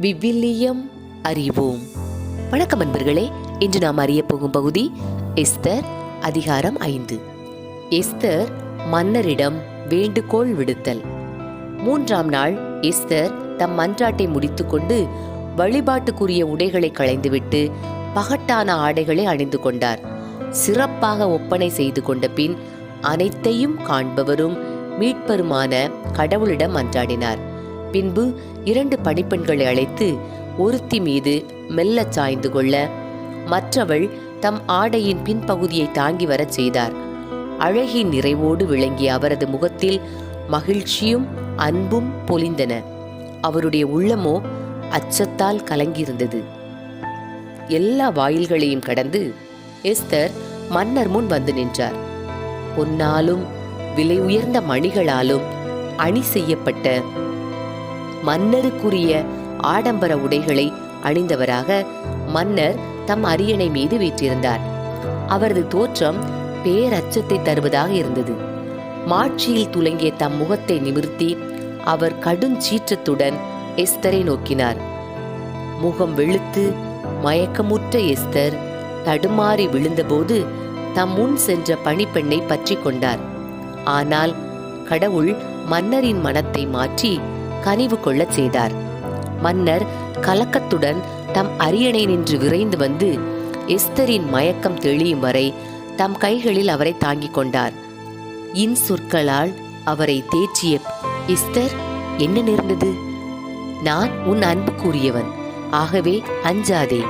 விவிலியம் அறிவோம். வணக்கம் அன்பர்களே இன்று நாம் அறிய போகும் பகுதி எஸ்தர் அதிகாரம் ஐந்து. எஸ்தர் மன்னரிடம் வேண்டுகோள் விடுத்தல். மூன்றாம் நாள் எஸ்தர் தம் மன்றாட்டை முடித்துக்கொண்டு வழிபாட்டுக்குரிய உடைகளை களைந்துவிட்டு பகட்டான ஆடைகளை அணிந்து கொண்டார். சிறப்பாக ஒப்பனை செய்து கொண்ட பின் அனைத்தையும் காண்பவரும் மீட்பருமான கடவுளிடம் மன்றாடினார். பின்பு இரண்டு பணிப்பெண்களை அழைத்து ஒருத்தி மீது மெல்லச் சாய்ந்து கொள்ள மற்றவள் தம் ஆடையின் பின்பகுதியை தாங்கி வரச் செய்தார். அழகின் நிறைவோடு விளங்கிய அவரது முகத்தில் மகிழ்ச்சியும் அன்பும் பொலிந்தன. அவருடைய உள்ளமோ அச்சத்தால் கலங்கியிருந்தது. எல்லா வாயில்களையும் கடந்து எஸ்தர் மன்னர் முன் வந்து நின்றார். பொன்னாலும் விலை உயர்ந்த மணிகளாலும் அணி செய்யப்பட்ட மன்னருக்குரிய ஆடம்பர உடைகளை அணிந்தவராக மன்னர் தம் அரியணை மீது வீற்றிருந்தார். அவரது தோற்றம் பேரச்சத்தை தருவதாக இருந்தது. மாட்சியில் துலங்கிய தம் முகத்தை நிமிர்த்தி அவர் கடுஞ்சீற்றத்துடன் எஸ்தரை நோக்கினார். முகம் வெளுத்து மயக்கமுற்ற எஸ்தர் தடுமாறி விழுந்தபோது தம் முன் சென்ற பணிப்பெண்ணை பற்றி கொண்டார். ஆனால் கடவுள் மன்னரின் மனத்தை மாற்றி கனிவு கொள்ளச் செய்தார். மன்னர் கலக்கத்துடன் தம் அரியணை நின்று விரைந்து வந்து எஸ்தரின் மயக்கம் தெளியும் வரை தம் கைகளில் அவரை தாங்கிக் கொண்டார். இன் சொற்களால் அவரை தேற்றிய எஸ்தர் என்ன நேர்ந்தது? நான் உன் அன்புக்குரியவன் ஆகவே அஞ்சாதே.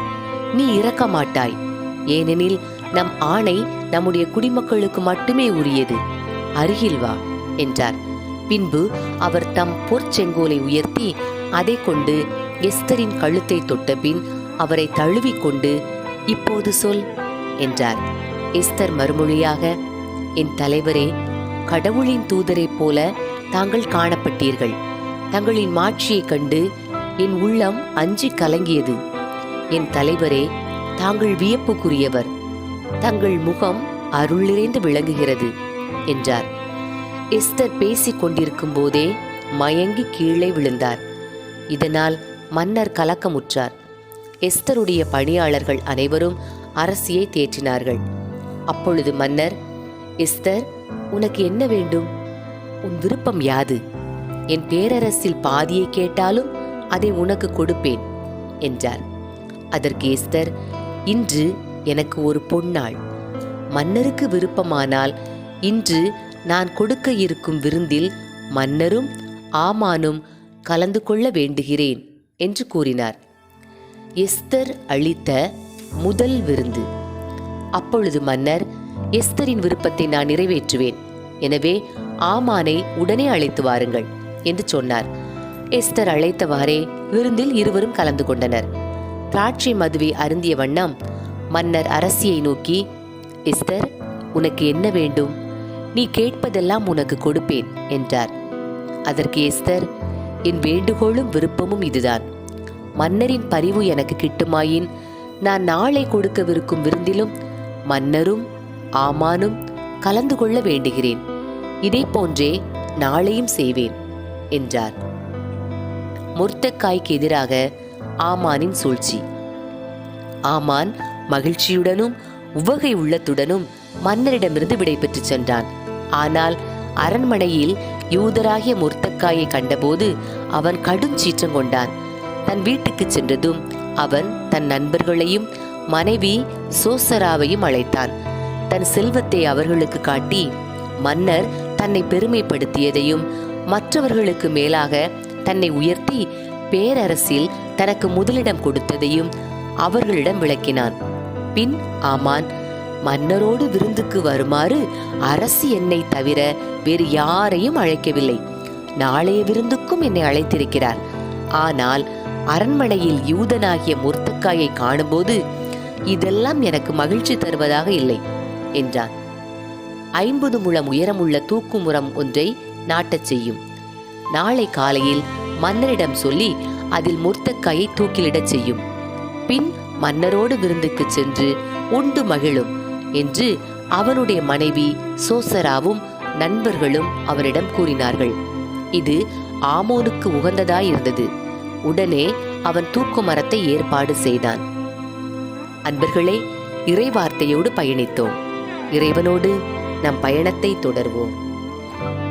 நீ இறக்க மாட்டாய். ஏனெனில் நம் ஆணை நம்முடைய குடிமக்களுக்கு மட்டுமே உரியது. அருகில் வா என்றார். பின்பு அவர் தம் பொற்செங்கோலை உயர்த்தி அதை கொண்டு எஸ்தரின் கழுத்தை தொட்டபின் அவரை தழுவிக்கொண்டு இப்போது சொல் என்றார். எஸ்தர் மறுமொழியாக என் தலைவரே கடவுளின் தூதரைப் போல தாங்கள் காணப்பட்டீர்கள். தங்களின் மாட்சியைக் கண்டு என் உள்ளம் அஞ்சு கலங்கியது. என் தலைவரே தாங்கள் வியப்புக்குரியவர். தங்கள் முகம் அருள் நிறைந்து விளங்குகிறது என்றார். எஸ்தர் பேசிக் கொண்டிருக்கும் போதே மயங்கி கீழே விழுந்தார். இதனால் மன்னர் கலக்கமுற்றார். எஸ்தருடைய பணியாளர்கள் அனைவரும் அரசியை தேற்றினார்கள். அப்பொழுது மன்னர் எஸ்தர் உனக்கு என்ன வேண்டும்? உன் விருப்பம் யாது? என் பேரரசில் பாதியை கேட்டாலும் அதை உனக்கு கொடுப்பேன் என்றார். அதற்கு எஸ்தர் இன்று எனக்கு ஒரு பொன்னாள். மன்னருக்கு விருப்பமானால் இன்று நான் கொடுக்க இருக்கும் விருந்தில் மன்னரும் ஆமானும் கலந்து கொள்ள வேண்டுகிறேன் என்று கூறினார். எஸ்தர் அளித்த முதல் விருந்து. அப்பொழுது மன்னர் எஸ்தரின் விருப்பத்தை நான் நிறைவேற்றுவேன். எனவே ஆமானை உடனே அழைத்து வாருங்கள் என்று சொன்னார். எஸ்தர் அழைத்தவாறே விருந்தில் இருவரும் கலந்து கொண்டனர். திராட்சை மதுவை அருந்திய வண்ணம் மன்னர் அரசியை நோக்கி எஸ்தர் உனக்கு என்ன வேண்டும்? நீ கேட்பதெல்லாம் உனக்கு கொடுப்பேன் என்றார். அதற்கு எஸ்தர் என் வேண்டுகோளும் விருப்பமும் இதுதான். மன்னரின் பரிவு எனக்கு கிட்டுமாயின் நான் நாளை கொடுக்கவிருக்கும் விருந்திலும் மன்னரும் ஆமானும் கலந்து கொள்ள வேண்டுகிறேன். இதே போன்றே நாளையும் செய்வேன் என்றார். முர்த்தக்காய்க்கு எதிராக ஆமானின் சூழ்ச்சி. ஆமான் மகிழ்ச்சியுடனும் உவகை உள்ளத்துடனும் மன்னரிடமிருந்து விடைபெற்றுச் சென்றான். ஆனால் அரண்மனையில் யூதராகிய முர்த்தக்காயை கண்டபோது அவன் கடும் சீற்றம் கொண்டான். தன் வீட்டுக்கு சென்றதும் அவன் தன் நண்பர்களையும் மனைவி சோசராவையும் அழைத்தான். தன் செல்வத்தை அவர்களுக்கு காட்டி மன்னர் தன்னை பெருமைப்படுத்தியதையும் மற்றவர்களுக்கு மேலாக தன்னை உயர்த்தி பேரரசில் தனக்கு முதலிடம் கொடுத்ததையும் அவர்களிடம் விளக்கினான். பின் ஆமான் மன்னரோடு விருந்துக்கு வருமாறு அரசு என்னை தவிர வேறு யாரையும் அழைக்கவில்லை. நாளைய விருந்துக்கும் என்னை அழைத்திருக்கிறார். ஆனால் அரண்மனையில் யூதனாகிய முர்த்தக்காயை காணும்போது இதெல்லாம் எனக்கு மகிழ்ச்சி தருவதாக இல்லை என்றான். ஐம்பது முழம் உயரமுள்ள தூக்குமுறம் ஒன்றை நாட்டச் செய்யும். நாளை காலையில் மன்னரிடம் சொல்லி அதில் முர்த்தக்காயை தூக்கிலிடச் செய்யும். பின் மன்னரோடு விருந்துக்கு சென்று உண்டு மகிழும். என்று அவனுடைய மனைவி சோசராவும் நண்பர்களும் அவரிடம் கூறினார்கள். இது ஆமோனுக்கு உகந்ததாயிருந்தது. உடனே அவன் தூக்கு மரத்தை ஏற்பாடு செய்தான். அன்பர்களே இறைவார்த்தையோடு பயணித்தோம். இறைவனோடு நம் பயணத்தை தொடர்வோம்.